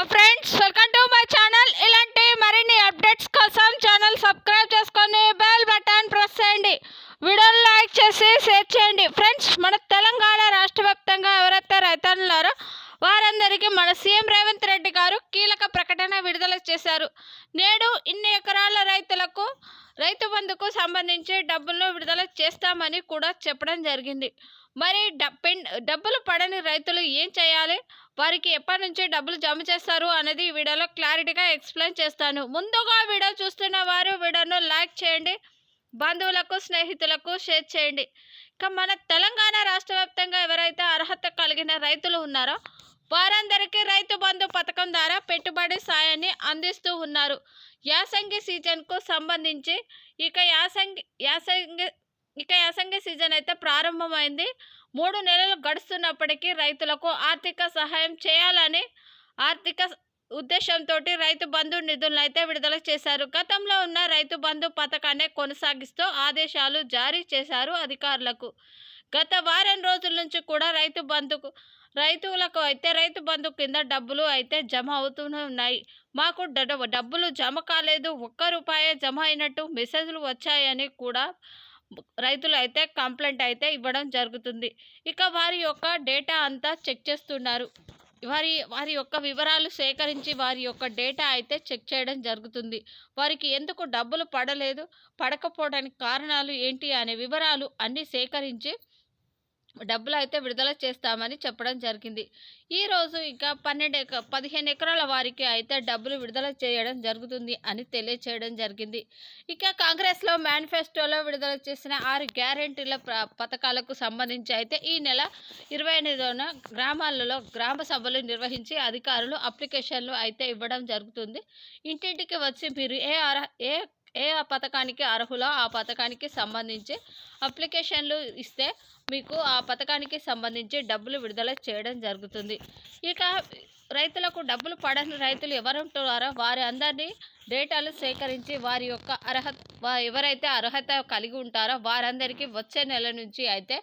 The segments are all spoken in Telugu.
Friends welcome to my channel ఇలాంటి మరిన్ని అప్డేట్స్ కోసం ఛానల్ సబ్స్క్రైబ్ చేసుకొని బెల్ బటన్ ప్రెస్ చేయండి. వీడియోని లైక్ చేసి షేర్ చేయండి. ఫ్రెండ్స్ మన తెలంగాణ రాష్ట్ర వ్యాప్తంగా ఎవరైతే రైతన్నారో వారందరికీ మన సీఎం రేవంత్ రెడ్డి గారు కీలక ప్రకటన విడుదల చేశారు. నేడు ఇన్ని ఎకరాల రైతులకు రైతు బంధుకు సంబంధించి డబ్బులను విడుదల చేస్తామని కూడా చెప్పడం జరిగింది. మరి డబ్బులు పడని రైతులు ఏం చేయాలి? వారికి ఎప్పటి నుంచి డబ్బులు జమ చేస్తారు అనేది ఈ వీడియోలో క్లారిటీగా ఎక్స్ప్లెయిన్ చేస్తాను. ముందుగా వీడియో చూస్తున్న వారు వీడియోను లైక్ చేయండి బంధువులకు స్నేహితులకు షేర్ చేయండి. ఇక మన తెలంగాణ రాష్ట్ర వ్యాప్తంగా ఎవరైతే అర్హత కలిగిన రైతులు ఉన్నారో వారందరికీ రైతు బంధు పథకం ద్వారా పెట్టుబడి సాయాన్ని అందిస్తూ ఉన్నారు. యాసంగి సీజన్కు సంబంధించి ఇక యాసంగి యాసంగి ఇక యాసంగి సీజన్ అయితే ప్రారంభమైంది. మూడు నెలలు గడుస్తున్నప్పటికీ రైతులకు ఆర్థిక సహాయం చేయాలని ఆర్థిక ఉద్దేశంతో రైతు బంధు నిధులను అయితే విడుదల చేశారు. గతంలో ఉన్న రైతు బంధు పథకాన్ని కొనసాగిస్తూ ఆదేశాలు జారీ చేశారు అధికారులకు. గత వారం రోజుల నుంచి కూడా రైతు బంధుకు రైతులకు అయితే రైతు బంధు కింద డబ్బులు అయితే జమ అవుతూనే ఉన్నాయి. మాకు డ- డబ్బులు జమ కాలేదు. ఒక్క రూపాయే జమ అయినట్టు మెసేజ్లు వచ్చాయని కూడా రైతులు అయితే కంప్లైంట్ అయితే ఇవ్వడం జరుగుతుంది. ఇక వారి యొక్క డేటా అంతా చెక్ చేస్తున్నారు. వారి వారి యొక్క వివరాలు సేకరించి వారి యొక్క డేటా అయితే చెక్ చేయడం జరుగుతుంది. వారికి ఎందుకు డబ్బులు పడలేదు పడకపోవడానికి కారణాలు ఏంటి అనే వివరాలు అన్నీ సేకరించి డబ్బులు అయితే విడుదల చేస్తామని చెప్పడం జరిగింది. ఈరోజు ఇంకా పన్నెండు ఎక పదిహేను ఎకరాల వారికి అయితే డబ్బులు విడుదల చేయడం జరుగుతుంది అని తెలియచేయడం జరిగింది. ఇక కాంగ్రెస్లో మేనిఫెస్టోలో విడుదల చేసిన ఆరు గ్యారెంటీల పథకాలకు సంబంధించి అయితే ఈ నెల ఇరవై ఎనిమిదోన గ్రామాలలో గ్రామ సభలు నిర్వహించి అధికారులు అప్లికేషన్లు అయితే ఇవ్వడం జరుగుతుంది. ఇంటింటికి వచ్చి మీరు ఏ ఆర్ ఏ ఏ పథకానికి అర్హులో? ఆ పథకానికి సంబంధించి అప్లికేషన్లు ఇస్తే మీకు ఆ పథకానికి సంబంధించి డబ్బులు విడుదల చేయడం జరుగుతుంది. ఇక రైతులకు డబ్బులు పడని రైతులు ఎవరుంటున్నారో వారి అందరినీ డేటాలు సేకరించి వారి యొక్క అర్హత ఎవరైతే అర్హత కలిగి ఉంటారో వారందరికీ వచ్చే నెల నుంచి అయితే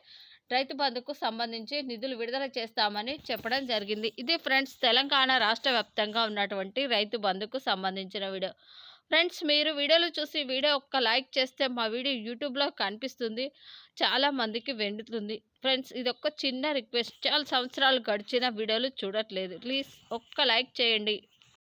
రైతు బంధుకు సంబంధించి నిధులు విడుదల చేస్తామని చెప్పడం జరిగింది. ఇది ఫ్రెండ్స్ తెలంగాణ రాష్ట్ర ఉన్నటువంటి రైతు బంధుకు సంబంధించిన వీడియో. ఫ్రెండ్స్ మీరు వీడియోలు చూసి వీడియో ఒక్క లైక్ చేస్తే మా వీడియో యూట్యూబ్లో కనిపిస్తుంది. చాలా మందికి వెండుతుంది. ఫ్రెండ్స్ ఇది ఒక చిన్న రిక్వెస్ట్. చాలా సంవత్సరాలు గడిచిన వీడియోలు చూడట్లేదు. ప్లీజ్ ఒక్క లైక్ చేయండి.